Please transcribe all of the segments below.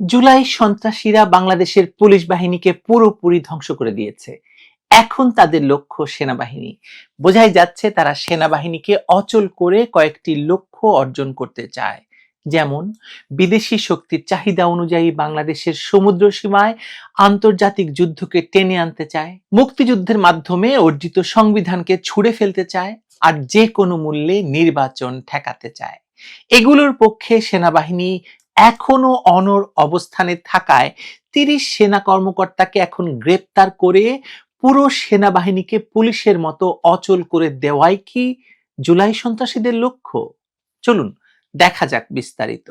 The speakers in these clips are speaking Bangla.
জুলাই সন্ত্রাসীরা বাংলাদেশের পুলিশ বাহিনীকে পুরোপুরি ধ্বংস করে দিয়েছে। এখন তাদের লক্ষ্য সেনাবাহিনী। বোঝাই যাচ্ছে তারা সেনাবাহিনীকে অচল করে কয়েকটি লক্ষ্য অর্জন করতে চায়। যেমন, বিদেশি শক্তির চাহিদা অনুযায়ী বাংলাদেশের সমুদ্র সীমায় আন্তর্জাতিক যুদ্ধকে টেনে আনতে চায়, মুক্তিযুদ্ধের মাধ্যমে অর্জিত সংবিধানকে ছুড়ে ফেলতে চায়, আর যে কোনো মূল্যে নির্বাচন ঠেকাতে চায়। এগুলোর পক্ষে সেনাবাহিনী এখনও অনর অবস্থানে থাকায় তিরিশ সেনা কর্মকর্তাকে এখন গ্রেপ্তার করে পুরো সেনাবাহিনীকে পুলিশের মতো অচল করে দেওয়াই কি জুলাই সন্ত্রাসীদের লক্ষ্য? চলুন, দেখা যাক বিস্তারিত।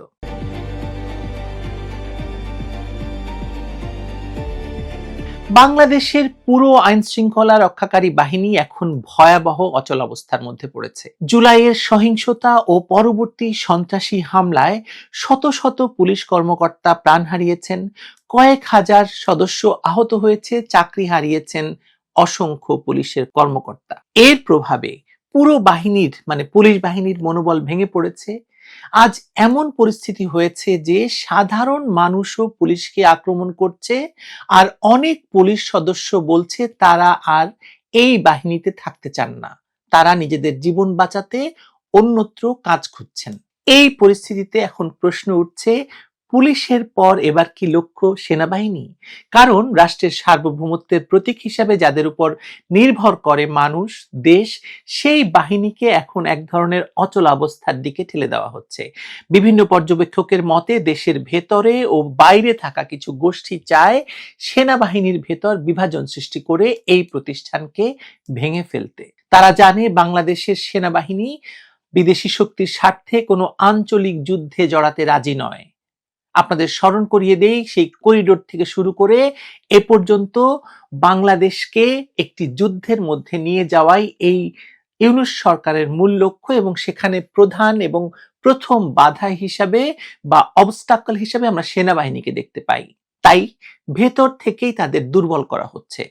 বাংলাদেশের পুরো আইন শৃঙ্খলা রক্ষাকারী বাহিনী এখন ভয়াবহ অচল অবস্থার মধ্যে পড়েছে। জুলাইয়ের সহিংসতা ও পরবর্তী সন্ত্রাসী হামলায় শত শত পুলিশ কর্মকর্তা প্রাণ হারিয়েছেন, কয়েক হাজার সদস্য আহত হয়েছে, চাকরি হারিয়েছেন অসংখ্য পুলিশের কর্মকর্তা। এর প্রভাবে পুরো বাহিনীর মানে পুলিশ বাহিনীর মনোবল ভেঙে পড়েছে আজ এমন পরিস্থিতি হয়েছে যে সাধারণ মানুষও পুলিশকে আক্রমণ করছে আর অনেক পুলিশ সদস্য বলছে তারা আর এই বাহিনীতে থাকতে চান না। তারা নিজেদের জীবন বাঁচাতে অন্যত্র কাজ খুঁজছেন। এই পরিস্থিতিতে এখন প্রশ্ন উঠছে পুলিশের পর এবার কি লক্ষ্য সেনাবাহিনী? কারণ রাষ্ট্রের সার্বভৌমত্বের প্রতীক হিসাবে যাদের উপর নির্ভর করে মানুষ, দেশ, সেই বাহিনীকে এখন এক ধরনের অচল অবস্থার দিকে ঠেলে দেওয়া হচ্ছে। বিভিন্ন পর্যবেক্ষকের মতে, দেশের ভেতরে ও বাইরে থাকা কিছু গোষ্ঠী চায় সেনাবাহিনীর ভেতর বিভাজন সৃষ্টি করে এই প্রতিষ্ঠানকে ভেঙে ফেলতে। তারা জানে বাংলাদেশের সেনাবাহিনী বিদেশি শক্তির স্বার্থে কোনো আঞ্চলিক যুদ্ধে জড়াতে রাজি নয়। আপনাদের স্মরণ করিয়ে দেই, সেই করিডোর থেকে শুরু করে এ পর্যন্ত বাংলাদেশকে একটি যুদ্ধের মধ্যে নিয়ে যাওয়াই এই ইউনুস সরকারের মূল লক্ষ্য এবং সেখানে প্রধান এবং প্রথম বাধা হিসাবে বা অবস্টাকল হিসাবে আমরা সেনাবাহিনীকে দেখতে পাই। তাই ভেতর থেকেই তাদের দুর্বল করা হচ্ছে।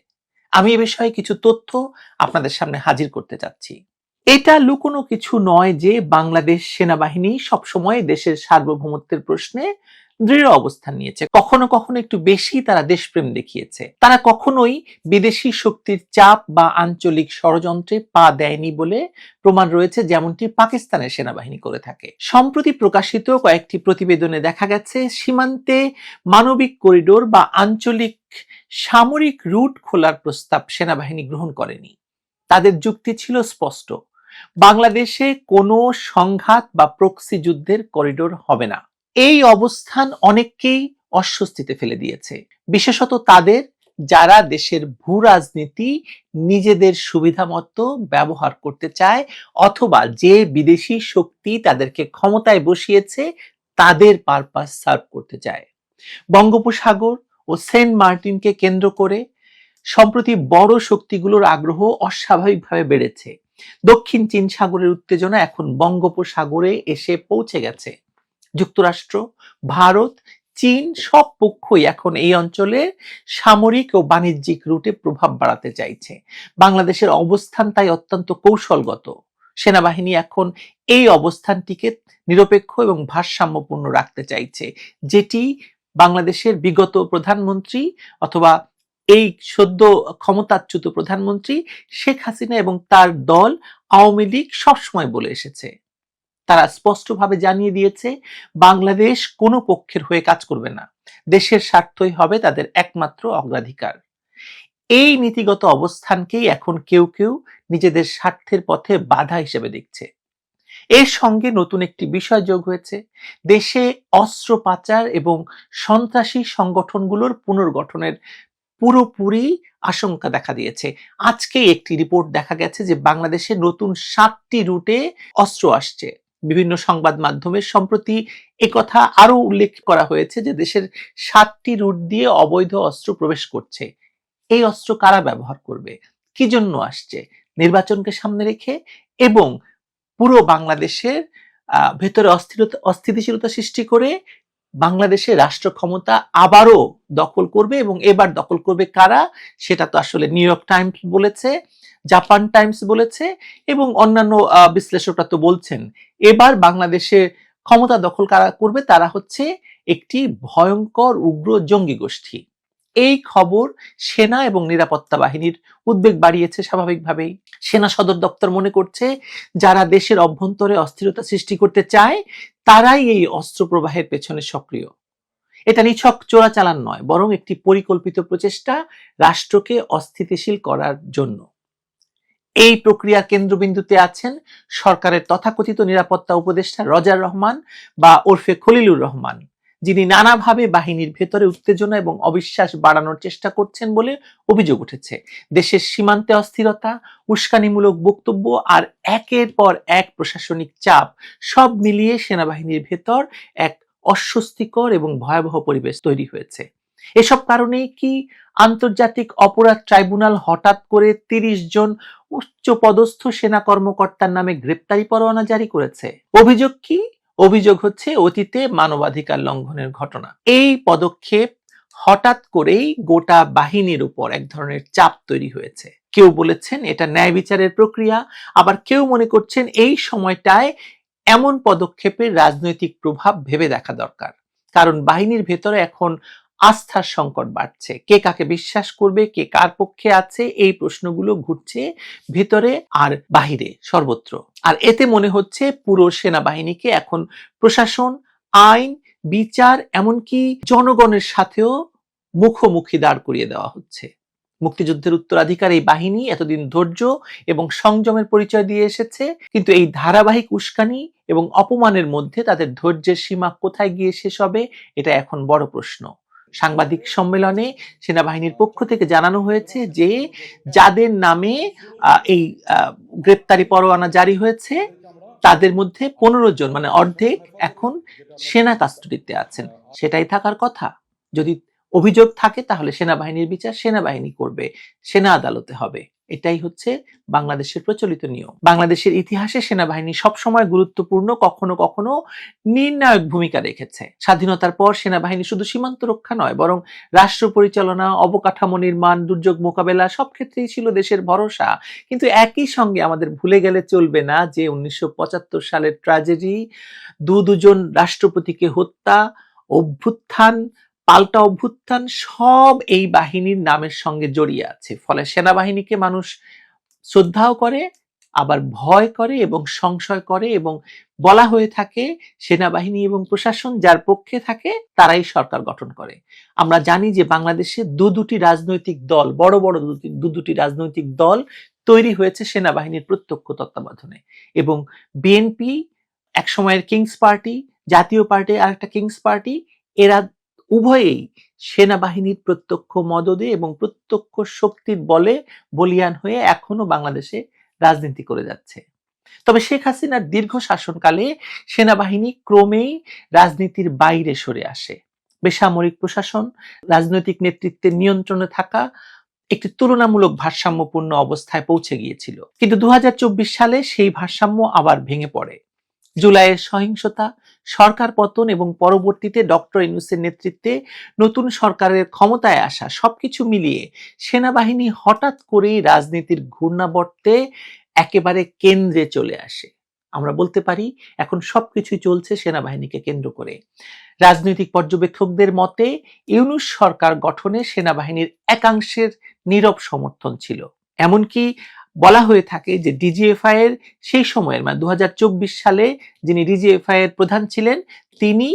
আমি এ বিষয়ে কিছু তথ্য আপনাদের সামনে হাজির করতে চাচ্ছি। এটা লুকোনো কিছু নয় যে বাংলাদেশ সেনাবাহিনী সবসময় দেশের সার্বভৌমত্বের প্রশ্নে দৃঢ় অবস্থান নিয়েছে। কখনো কখনো একটু বেশি তারা দেশপ্রেম দেখিয়েছে। তারা কখনোই বিদেশি শক্তির চাপ বা আঞ্চলিক ষড়যন্ত্রে পা দেয়নি বলে প্রমাণ রয়েছে, যেমনটি পাকিস্তানের সেনাবাহিনী করে থাকে। সম্প্রতি প্রকাশিত কয়েকটি প্রতিবেদনে দেখা গেছে, সীমান্তে মানবিক করিডোর বা আঞ্চলিক সামরিক রুট খোলার প্রস্তাব সেনাবাহিনী গ্রহণ করেনি। তাদের যুক্তি ছিল স্পষ্ট, বাংলাদেশে কোনো সংঘাত বা প্রক্সি যুদ্ধের করিডোর হবে না। এই অবস্থান অনেককেই অস্বস্তিতে ফেলে দিয়েছে। বিশেষত তাদের, যারা দেশের ভূ রাজনীতি নিজেদের সুবিধা মতো ব্যবহার করতে চায় অথবা যে বিদেশি শক্তি তাদেরকে ক্ষমতায় বসিয়েছে, তাদের পারপাস সার্ভ করতে চায়। বঙ্গোপসাগর ও সেন্ট মার্টিনকে কেন্দ্র করে সম্প্রতি বড় শক্তিগুলোর আগ্রহ অস্বাভাবিকভাবে বেড়েছে। দক্ষিণ চীন সাগরের উত্তেজনা এখন বঙ্গোপসাগরে এসে পৌঁছে গেছে। যুক্তরাষ্ট্র, ভারত, চীন সব পক্ষই এখন এই অঞ্চলে সামরিক ও বাণিজ্যিক রুটে প্রভাব বাড়াতে চাইছে। বাংলাদেশের অবস্থান তাই অত্যন্ত কৌশলগত। সেনাবাহিনী এখন এই অবস্থানটিকে নিরপেক্ষ এবং ভারসাম্যপূর্ণ রাখতে চাইছে, যেটি বাংলাদেশের বিগত প্রধানমন্ত্রী অথবা এই সদ্য ক্ষমতাচ্যুত প্রধানমন্ত্রী শেখ হাসিনা এবং তার দল আওয়ামী লীগ সবসময় বলে এসেছে। তারা স্পষ্টভাবে জানিয়ে দিয়েছে, বাংলাদেশ কোনো পক্ষের হয়ে কাজ করবে না। দেশের স্বার্থই হবে তাদের একমাত্র অগ্রাধিকার। এই নীতিগত অবস্থানকেই এখন কেউ কেউ নিজেদের স্বার্থের পথে বাধা হিসেবে দেখছে। এর সঙ্গে নতুন একটি বিষয় যোগ হয়েছে। দেশে অস্ত্র পাচার এবং সন্ত্রাসী সংগঠনগুলোর পুনর্গঠনের পুরোপুরি আশঙ্কা দেখা দিয়েছে। আজকে একটি রিপোর্ট দেখা গেছে যে বাংলাদেশে নতুন সাতটি রুটে অস্ত্র আসছে। বিভিন্ন সংবাদ মাধ্যমে সম্প্রতি কথা আরও উল্লেখ করা হয়েছে যে দেশের সাতটি রুট দিয়ে অবৈধ অস্ত্র প্রবেশ করছে। এই অস্ত্র কারা ব্যবহার করবে? কি জন্য আসছে? নির্বাচনকে সামনে রেখে এবং পুরো বাংলাদেশের ভেতরে অস্থিরতা, অস্থিতিশীলতা সৃষ্টি করে বাংলাদেশের রাষ্ট্র ক্ষমতা আবারও দখল করবে এবং এবার দখল করবে কারা? সেটা তো আসলে নিউ ইয়র্ক টাইমস বলেছে। জাপান টাইমস বলেছে এবং অন্যান্য বিশ্লেষকরা তো বলছেন। এবার বাংলাদেশে ক্ষমতা দখল কারা করবে তারা হচ্ছে একটি ভয়ঙ্কর উগ্র জঙ্গি গোষ্ঠী। এই খবর সেনা এবং নিরাপত্তা বাহিনীর উদ্বেগ বাড়িয়েছে স্বাভাবিকভাবেই। সেনা সদর দপ্তর মনে করছে, যারা দেশের অভ্যন্তরে অস্থিরতা সৃষ্টি করতে চায়, তারাই এই অস্ত্র প্রবাহের পেছনে সক্রিয়। এটা নিছক চোরাচালান নয়, বরং একটি পরিকল্পিত প্রচেষ্টা রাষ্ট্রকে অস্থিতিশীল করার জন্য। এই প্রক্রিয়ার কেন্দ্রবিন্দুতে আছেন সরকারের তথাকথিত নিরাপত্তা উপদেষ্টা রজার রহমান বা ওরফে খলিলুর রহমান, যিনি নানাভাবে বাহিনীর ভেতরে উত্তেজনা এবং অবিশ্বাস বাড়ানোর চেষ্টা করছেন বলে অভিযোগ উঠেছে। দেশের সীমান্তে অস্থিরতা, উস্কানিমূলক বক্তব্য আর একের পর এক প্রশাসনিক চাপ সব মিলিয়ে সেনাবাহিনীর ভেতর এক অস্বস্তিকর এবং ভয়াবহ পরিবেশ তৈরি হয়েছে। এসব কারণেই কি আন্তর্জাতিক অপরাধ ট্রাইব্যুনাল হঠাৎ করে তিরিশ জন উচ্চ পদস্থ সেনা কর্মকর্তার নামে গ্রেপ্তারি পরোয়ানা জারি করেছে। অভিযোগ কি? অভিযোগ হচ্ছে অতীতে মানবাধিকার লঙ্ঘনের ঘটনা। এই পদক্ষেপ হঠাৎ করেই গোটা বাহিনীর উপর এক ধরনের চাপ তৈরি হয়েছে। কেউ বলেছেন এটা ন্যায় বিচারের প্রক্রিয়া, আবার কেউ মনে করছেন এই সময়টায় এমন পদক্ষেপের রাজনৈতিক প্রভাব ভেবে দেখা দরকার। কারণ বাহিনীর ভেতরে এখন আস্থার সংকট বাড়ছে। কে কাকে বিশ্বাস করবে, কে কার পক্ষে আছে, এই প্রশ্নগুলো ঘুরছে ভেতরে আর বাহিরে সর্বত্র। আর এতে মনে হচ্ছে পুরো সেনাবাহিনীকে এখন প্রশাসন, আইন, বিচার, এমনকি জনগণের সাথেও মুখোমুখি দাঁড় করিয়ে দেওয়া হচ্ছে। মুক্তিযুদ্ধের উত্তরাধিকার এই বাহিনী এতদিন ধৈর্য এবং সংযমের পরিচয় দিয়ে এসেছে, কিন্তু এই ধারাবাহিক উস্কানি এবং অপমানের মধ্যে তাদের ধৈর্যের সীমা কোথায় গিয়ে শেষ হবে, এটা এখন বড় প্রশ্ন। সাংবাদিক সম্মেলনে সেনাবাহিনীর পক্ষ থেকে জানানো হয়েছে যে যাদের নামে এই গ্রেপ্তারি পরোয়ানা জারি হয়েছে, তাদের মধ্যে পনেরো জন মানে অর্ধেক এখন সেনা কাস্টডিতে আছেন। সেটাই থাকার কথা। যদি অভিযোগ থাকে তাহলে সেনাবাহিনীর বিচার সেনাবাহিনী করবে। সেনা আদালতে হবে। এটাই হচ্ছে বাংলাদেশের প্রচলিত নিয়ম। বাংলাদেশের ইতিহাসে সেনাবাহিনী সবসময় গুরুত্বপূর্ণ কখনো কখনো নির্ণায়ক ভূমিকা রেখেছে। স্বাধীনতার পর সেনাবাহিনী শুধু সীমান্ত রক্ষা নয়, বরং রাষ্ট্র পরিচালনা, অবকাঠামো নির্মাণ, দুর্যোগ মোকাবেলা সব ক্ষেত্রেই ছিল দেশের ভরসা। কিন্তু একই সঙ্গে আমাদের ভুলে গেলে চলবে না যে উনিশশো পঁচাত্তর সালের ট্র্যাজেডি, দু দুজন রাষ্ট্রপতিকে হত্যা, অভ্যুত্থান পাল্টা অভ্যুত্থান সব এই বাহিনীর নামের সঙ্গে জড়িয়ে আছে। ফলে সেনাবাহিনীকে মানুষ শ্রদ্ধাও করে, আবার ভয় করে এবং সংশয় করে এবং বলা হয়ে থাকে সেনাবাহিনী এবং প্রশাসন যার পক্ষে থাকে তারাই সরকার গঠন করে। আমরা জানি যে বাংলাদেশে দু দুটি রাজনৈতিক দল, বড় বড় দু দুটি রাজনৈতিক দল তৈরি হয়েছে সেনাবাহিনীর প্রত্যক্ষ তত্ত্বাবধানে এবং বিএনপি, এক সময়ের কিংস পার্টি, জাতীয় পার্টি আর একটা কিংস পার্টি, এরা উভয়েই সেনাবাহিনীর প্রত্যক্ষ মদদে এবং প্রত্যক্ষ শক্তির বলে বলিয়ান হয়ে এখনও বাংলাদেশে রাজনীতি করে যাচ্ছে। তবে শেখ হাসিনার দীর্ঘ শাসনকালে সেনাবাহিনী ক্রমেই রাজনীতির বাইরে সরে আসে। বেসামরিক প্রশাসন, রাজনৈতিক নেতৃত্বের নিয়ন্ত্রণে থাকা একটি তুলনামূলক ভারসাম্যপূর্ণ অবস্থায় পৌঁছে গিয়েছিল। কিন্তু দু হাজার চব্বিশ সালে সেই ভারসাম্য আবার ভেঙে পড়ে। জুলাইয়ের সহিংসতা সরকার পতন এবং পরবর্তীতে ডক্টর ইনুসের নেতৃত্বে নতুন সরকারের ক্ষমতায় আসা সবকিছু মিলিয়ে সেনাবাহিনী হঠাৎ করেই রাজনীতির ঘূর্ণাবর্তে একেবারে কেন্দ্রে চলে আসে। আমরা বলতে পারি, এখন সবকিছুই চলছে সেনাবাহিনীকে কেন্দ্র করে। রাজনৈতিক পর্যবেক্ষকদের মতে, ইউনুস সরকার গঠনে সেনাবাহিনীর একাংশের নীরব সমর্থন ছিল। এমনকি বলা হয়ে থাকে যে ডিজিএফআই এর সেই সময়ের মানে দুহাজার চব্বিশ সালে যিনি ডিজিএফআই এর প্রধান ছিলেন, তিনি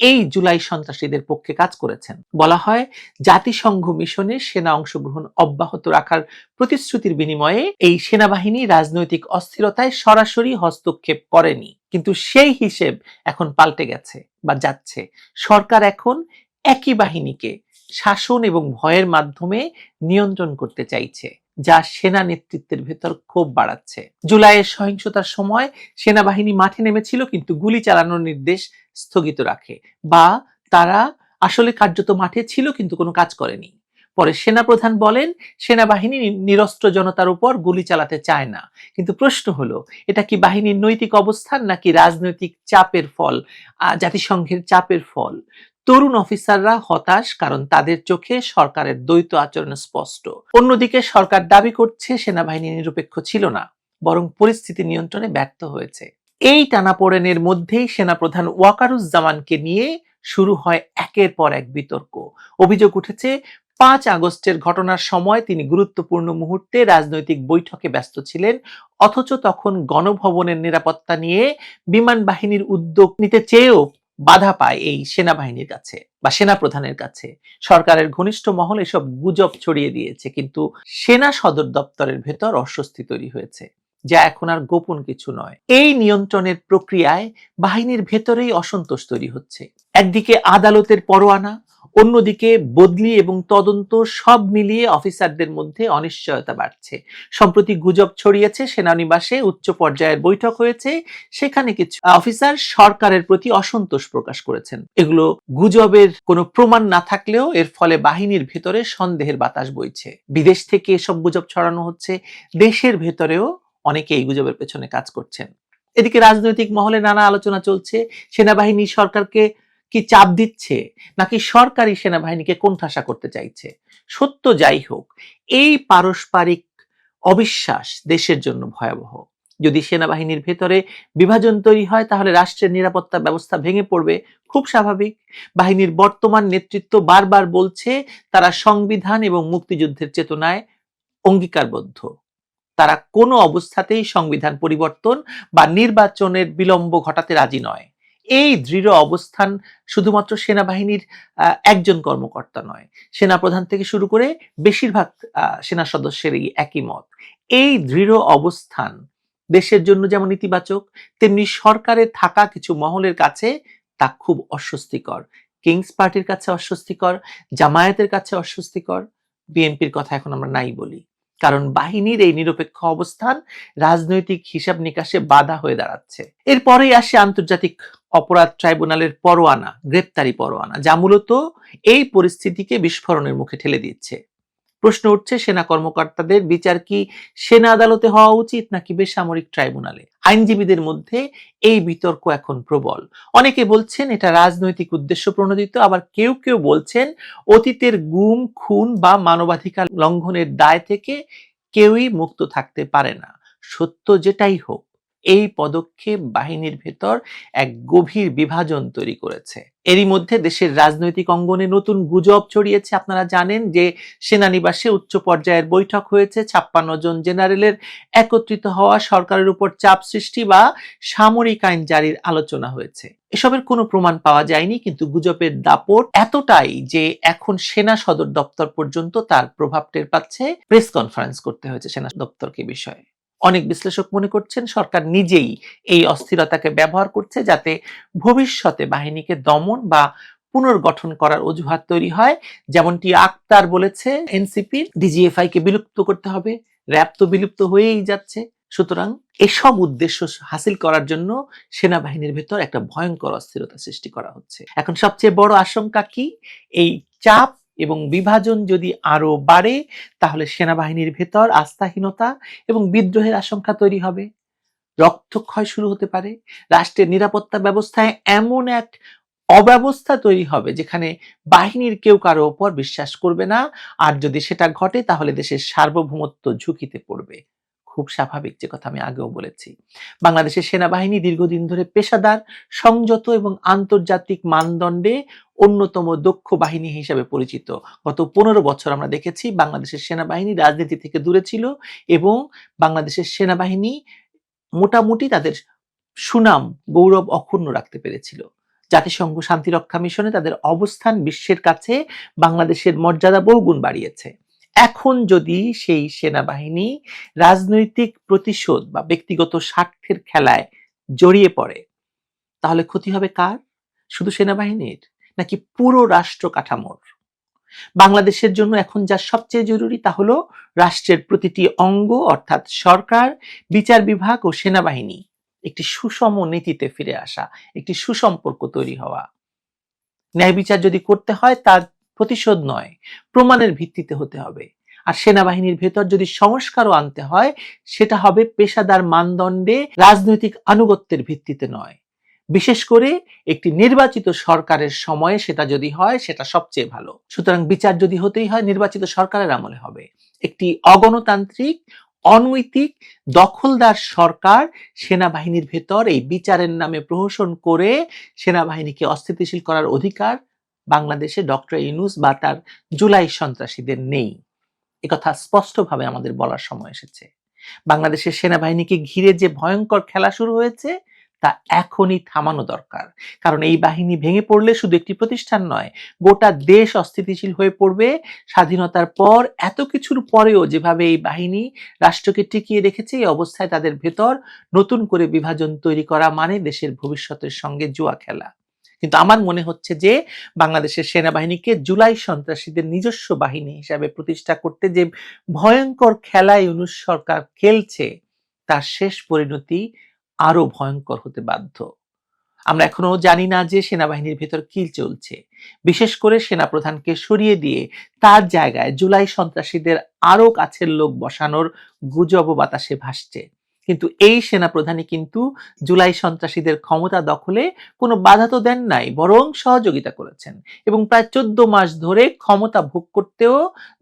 এই জুলাই সন্ত্রাসীদের পক্ষে কাজ করেছেন। বলা হয় জাতিসংঘ মিশনে সেনা অংশগ্রহণ অব্যাহত রাখার প্রতিশ্রুতির বিনিময়ে এই সেনাবাহিনী রাজনৈতিক অস্থিরতায় সরাসরি হস্তক্ষেপ করেনি। কিন্তু সেই হিসেব এখন পাল্টে গেছে বা যাচ্ছে। সরকার এখন একই বাহিনীকে শাসন এবং ভয়ের মাধ্যমে নিয়ন্ত্রণ করতে চাইছে। যা সেনা নেতৃত্বের ভেতর ক্ষোভ বাড়াচ্ছে। জুলাইয়ের সহিংসতার সময় সেনাবাহিনী মাঠে নেমেছিল, কিন্তু গুলি চালানোর নির্দেশ স্থগিত রাখে বা তারা আসলে কার্যত মাঠে ছিল, কিন্তু কোনো কাজ করেনি। পরে সেনাপ্রধান বলেন, সেনাবাহিনী নিরস্ত্র জনতার উপর গুলি চালাতে চায় না। কিন্তু প্রশ্ন হলো, এটা কি বাহিনীর নৈতিক অবস্থান নাকি রাজনৈতিক চাপের ফল জাতিসংঘের চাপের ফল? তরুণ অফিসাররা হতাশ কারণ তাদের চোখে সরকারের দ্বৈত আচরণ স্পষ্ট। অন্যদিকে সরকার দাবি করছে সেনাবাহিনী নিরপেক্ষ ছিল না, বরং পরিস্থিতি নিয়ন্ত্রণে ব্যর্থ হয়েছে। এই টানাপোড়েনের মধ্যেই সেনাপ্রধান ওয়াকারুজ্জামানকে নিয়ে শুরু হয় একের পর এক বিতর্ক। অভিযোগ উঠেছে, পাঁচ আগস্টের ঘটনার সময় তিনি গুরুত্বপূর্ণ মুহূর্তে রাজনৈতিক বৈঠকে ব্যস্ত ছিলেন, অথচ তখন গণভবনের নিরাপত্তা নিয়ে বিমান বাহিনীর উদ্যোগ নিতে চেয়েও বাধা পায় এই সেনাবাহিনীর কাছে বা সেনা প্রধানের কাছে। সরকারের ঘনিষ্ঠ মহল এসব গুজব ছড়িয়ে দিয়েছে, কিন্তু সেনা সদর দপ্তরের ভেতর অস্বস্তি তৈরি হয়েছে, যা এখন আর গোপন কিছু নয়। এই নিয়ন্ত্রণের প্রক্রিয়ায় বাহিনীর ভেতরেই অসন্তোষ তৈরি হচ্ছে। একদিকে আদালতের পরোয়ানা অন্যদিকে বদলি এবং তদন্ত সব মিলিয়ে অফিসারদের মধ্যে অনিশ্চয়তা বাড়ছে। সম্প্রতি গুজব ছড়িয়েছে, সেনানিবাসে উচ্চ পর্যায়ের বৈঠক হয়েছে, সেখানে কিছু অফিসার সরকারের প্রতি অসন্তোষ প্রকাশ করেছেন। এগুলো গুজবের কোনো প্রমাণ না থাকলেও এর ফলে বাহিনীর ভেতরে সন্দেহের বাতাস বইছে। বিদেশ থেকে এসব গুজব ছড়ানো হচ্ছে, দেশের ভেতরেও অনেকে এই গুজবের পেছনে কাজ করছেন। এদিকে রাজনৈতিক মহলে নানা আলোচনা চলছে, সেনাবাহিনী সরকারকে কি চাপ দিচ্ছে নাকি সরকারি সেনাবাহিনীকে কোণঠাসা করতে চাইছে? সত্য যাই হোক, এই পারস্পরিক অবিশ্বাস দেশের জন্য ভয়াবহ। যদি সেনাবাহিনীর ভেতরে বিভাজন তৈরি হয়, তাহলে রাষ্ট্রের নিরাপত্তা ব্যবস্থা ভেঙে পড়বে। খুব স্বাভাবিক। বাহিনীর বর্তমান নেতৃত্ব বারবার বলছে, তারা সংবিধান এবং মুক্তিযুদ্ধের চেতনায় অঙ্গীকারবদ্ধ। তারা কোনো অবস্থাতেই সংবিধান পরিবর্তন বা নির্বাচনের বিলম্ব ঘটাতে রাজি নয়। এই দৃঢ় অবস্থান শুধুমাত্র সেনাবাহিনীর একজন কর্মকর্তা নয়, সেনাপ্রধান থেকে শুরু করে বেশিরভাগ সেনা সদস্যেরই একই মত। এই দৃঢ় অবস্থান দেশের জন্য যেমন ইতিবাচক, তেমনি সরকারে থাকা কিছু মহলের কাছে তা খুব অস্বস্তিকর। কিংস পার্টির কাছে অস্বস্তিকর, জামায়াতের কাছে অস্বস্তিকর, বিএনপির কথা এখন আমরা নাই বলি। কারণ বাহিনীর এই নিরপেক্ষ অবস্থান রাজনৈতিক হিসাব নিকাশে বাধা হয়ে দাঁড়াচ্ছে। এরপরেই আসে আন্তর্জাতিক অপরাধ ট্রাইব্যুনালের পরোয়ানা, গ্রেপ্তারি পরোয়ানা, যা মূলত এই পরিস্থিতিকে বিস্ফোরণের মুখে ঠেলে দিচ্ছে। প্রশ্ন উঠছে, সেনা কর্মকর্তাদের বিচার কি সেনা আদালতে হওয়া উচিত নাকি বেসামরিক ট্রাইব্যুনালে? আইনজীবীদের মধ্যে এই বিতর্ক এখন প্রবল। অনেকে বলছেন এটা রাজনৈতিক উদ্দেশ্য প্রণোদিত, আবার কেউ কেউ বলছেন অতীতের গুম, খুন বা মানবাধিকার লঙ্ঘনের দায় থেকে কেউই মুক্ত থাকতে পারে না। সত্য যেটাই হোক। এই পদক্ষেপ বাহিনীর ভেতর এক গভীর বিভাজন তৈরি করেছে। এরই মধ্যে দেশের রাজনৈতিক অঙ্গনে নতুন গুজব ছড়িয়েছে। আপনারা জানেন যে সেনানিবাসে উচ্চ পর্যায়ের বৈঠক হয়েছে। ছাপ্পান্ন জন জেনারেলের একত্রিত হওয়া, সরকারের উপর চাপ সৃষ্টি বা সামরিক আইন জারির আলোচনা হয়েছে। এসবের কোনো প্রমাণ পাওয়া যায়নি, কিন্তু গুজবের দাপট এতটাই যে এখন সেনা সদর দপ্তর পর্যন্ত তার প্রভাব টের পাচ্ছে। প্রেস কনফারেন্স করতে হয়েছে সেনা দপ্তরকে বিষয়ে। অনেক বিশ্লেষক মনে করছেন সরকার নিজেই এই অস্থিরতাকে ব্যবহার করছে যাতে ভবিষ্যতে বাহিনীকে দমন বা পুনর্গঠন করার অজুহাত তৈরি হয়। যেমনটি আক্তার বলেছে এনসিপি ডিজিএফআই কে বিলুপ্ত করতে হবে, র্যাব তো বিলুপ্ত হয়েই যাচ্ছে। সুতরাং এসব উদ্দেশ্য হাসিল করার জন্য সেনাবাহিনীর ভেতর একটা ভয়ঙ্কর অস্থিরতা সৃষ্টি করা হচ্ছে। এখন সবচেয়ে বড় আশঙ্কা কি? এই চাপ এবং বিভাজন যদি আরও বাড়ে, তাহলে সেনাবাহিনীর ভেতর আস্থাহীনতা এবং বিদ্রোহের আশঙ্কা তৈরি হবে। রক্তক্ষয় শুরু হতে পারে। রাষ্ট্রের নিরাপত্তা ব্যবস্থায় এমন এক অব্যবস্থা তৈরি হবে, যেখানে বাহিনীর কেউ কারও ওপর বিশ্বাস করবে না। আর যদি সেটা ঘটে, তাহলে দেশের সার্বভৌমত্ব ঝুঁকিতে পড়বে। খুব স্বাভাবিক যে কথা আমি আগেও বলেছি। বাংলাদেশের সেনাবাহিনী দীর্ঘদিন ধরে পেশাদার, সংযত এবং আন্তর্জাতিক মানদণ্ডে অন্যতম দক্ষ বাহিনী হিসেবে পরিচিত। গত পনেরো বছর আমরা দেখেছি বাংলাদেশের সেনাবাহিনী রাজনীতি থেকে দূরে ছিল এবং বাংলাদেশের সেনাবাহিনী মোটামুটি তাদের সুনাম, গৌরব অক্ষুণ্ণ রাখতে পেরেছিল। জাতিসংঘ শান্তিরক্ষা মিশনে তাদের অবস্থান বিশ্বের কাছে বাংলাদেশের মর্যাদা বহুগুণ বাড়িয়েছে। এখন যদি সেই সেনাবাহিনী রাজনৈতিক প্রতিশোধ বা ব্যক্তিগত স্বার্থের খেলায় জড়িয়ে পড়ে, তাহলে ক্ষতি হবে কার? শুধু সেনাবাহিনীর নাকি পুরো রাষ্ট্র কাঠামোর? বাংলাদেশের জন্য এখন যা সবচেয়ে জরুরি তা হলো রাষ্ট্রের প্রতিটি অঙ্গ অর্থাৎ সরকার, বিচার বিভাগ ও সেনাবাহিনী একটি সুষম নীতিতে ফিরে আসা, একটি সুসম্পর্ক তৈরি হওয়া। ন্যায় বিচার যদি করতে হয়, তার প্রতিশোধ নয়, প্রমাণের ভিত্তিতে হতে হবে। আর সেনাবাহিনীর ভেতর যদি সংস্কারও আনতে হয়, সেটা হবে পেশাদার মানদণ্ডে রাজনৈতিক আনুগত্যের ভিত্তিতে নয়। বিশেষ করে একটি নির্বাচিত সরকারের সময়ে সেটা যদি হয়, সেটা সবচেয়ে ভালো। সুতরাং বিচার যদি হতেই হয়, নির্বাচিত সরকারের আমলে হবে। একটি অগণতান্ত্রিক, অনৈতিক, দখলদার সরকার সেনাবাহিনীর ভেতর এই বিচারের নামে প্রহসন করে সেনাবাহিনীকে অস্থিতিশীল করার অধিকার বাংলাদেশে ডক্টর ইউনুস বা তার জুলাই সন্ত্রাসীদের নেই। একথা স্পষ্টভাবে আমাদের বলার সময় এসেছে। বাংলাদেশের সেনাবাহিনীকে ঘিরে যে ভয়ঙ্কর খেলা শুরু হয়েছে, তা এখনই থামানো দরকার। কারণ এই বাহিনী ভেঙে পড়লে শুধু একটি প্রতিষ্ঠান নয়, গোটা দেশ অস্থিতিশীল হয়ে পড়বে। স্বাধীনতার পর এত কিছুর পরেও যেভাবে এই বাহিনী রাষ্ট্রকে টিকিয়ে রেখেছে, এই অবস্থায় তাদের ভেতর নতুন করে বিভাজন তৈরি করা মানে দেশের ভবিষ্যতের সঙ্গে জুয়া খেলা। কিন্তু আমার মনে হচ্ছে যে বাংলাদেশের সেনাবাহিনীকে জুলাই সন্ত্রাসীদের নিজস্ব বাহিনী হিসাবে প্রতিষ্ঠা করতে যে ভয়ঙ্কর খেলায় ইউনুস সরকার খেলছে, তার শেষ পরিণতি আরও ভয়ঙ্কর হতে বাধ্য। আমরা এখনও জানি না যে সেনাবাহিনীর ভেতর কি চলছে। বিশেষ করে সেনাপ্রধানকে সরিয়ে দিয়ে তার জায়গায় জুলাই সন্ত্রাসীদের আরও কাছের লোক বসানোর গুজব বাতাসে ভাসছে। কিন্তু এই সেনাপ্রধানই কিন্তু জুলাই সন্ত্রাসীদের ক্ষমতা দখলে কোনো বাধা তো দেন নাই, বরং সহযোগিতা করেছেন। এবং প্রায় চোদ্দ মাস ধরে ক্ষমতা ভোগ করতেও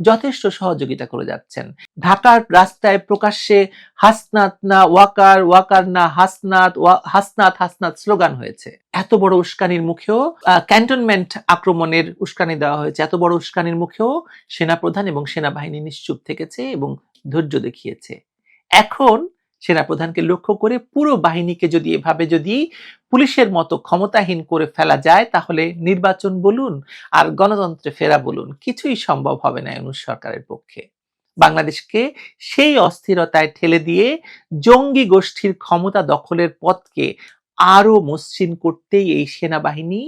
যথেষ্ট সহযোগিতা করে যাচ্ছেন। ঢাকার রাস্তায় প্রকাশ্যে হাসনাত না ওয়াকার ওয়াকার না হাসনাত হাসনাত হাসনাত স্লোগান হয়েছে। এত বড় উস্কানির মুখেও ক্যান্টনমেন্ট আক্রমণের উস্কানি দেওয়া হয়েছে। এত বড় উস্কানির মুখেও সেনাপ্রধান এবং সেনাবাহিনী নিশ্চুপ থেকেছে এবং ধৈর্য দেখিয়েছে। এখন সেনাপ্রধানকে লক্ষ্য করে পুরো বাহিনীকে যদি এভাবে যদি পুলিশের মতো ক্ষমতাহীন করে ফেলা যায়, তাহলে নির্বাচন বলুন আর গণতন্ত্রে ফেরা বলুন, কিছুই সম্ভব হবে না ইউনুস সরকারের পক্ষে। বাংলাদেশকে সেই অস্থিরতায় ঠেলে দিয়ে জঙ্গি গোষ্ঠীর ক্ষমতা দখলের পথকে আরও মসৃণ করতেই এই সেনাবাহিনী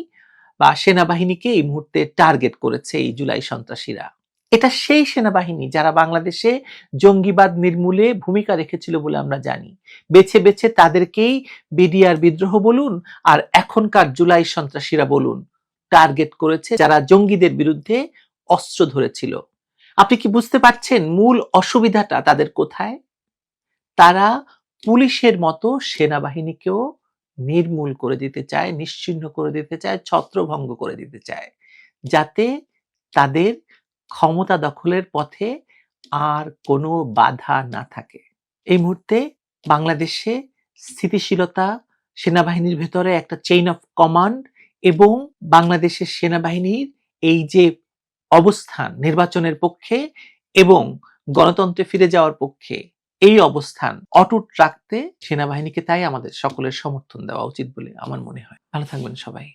বা সেনাবাহিনীকে এই মুহূর্তে টার্গেট করেছে এই জুলাই সন্ত্রাসীরা। এটা সেই সেনাবাহিনী যারা বাংলাদেশে জঙ্গিবাদ নির্মূলে ভূমিকা রেখেছিল বলে আমরা জানি। বেছে বেছে তাদেরকেই বিডিআর বিদ্রোহ বলুন আর এখনকার জুলাই সন্ত্রাসীরা বলুন টার্গেট করেছে যারা জঙ্গিদের বিরুদ্ধে অস্ত্র ধরেছিল। আপনি কি বুঝতে পারছেন মূল অসুবিধাটা তাদের কোথায়? তারা পুলিশের মতো সেনাবাহিনীকেও নির্মূল করে দিতে চায়, নিশ্চিহ্ন করে দিতে চায়, ছত্রভঙ্গ করে দিতে চায়, যাতে তাদের ক্ষমতা দখলের পথে আর কোনো বাধা না থাকে। এই মুহূর্তে বাংলাদেশে স্থিতিশীলতা, সেনাবাহিনীর ভেতরে একটা চেইন অফ কমান্ড এবং বাংলাদেশের সেনাবাহিনীর এই যে অবস্থান নির্বাচনের পক্ষে এবং গণতন্ত্রে ফিরে যাওয়ার পক্ষে এই অবস্থান অটুট রাখতে সেনাবাহিনীকে তাই আমাদের সকলের সমর্থন দেওয়া উচিত বলে আমার মনে হয়। ভালো থাকবেন সবাই।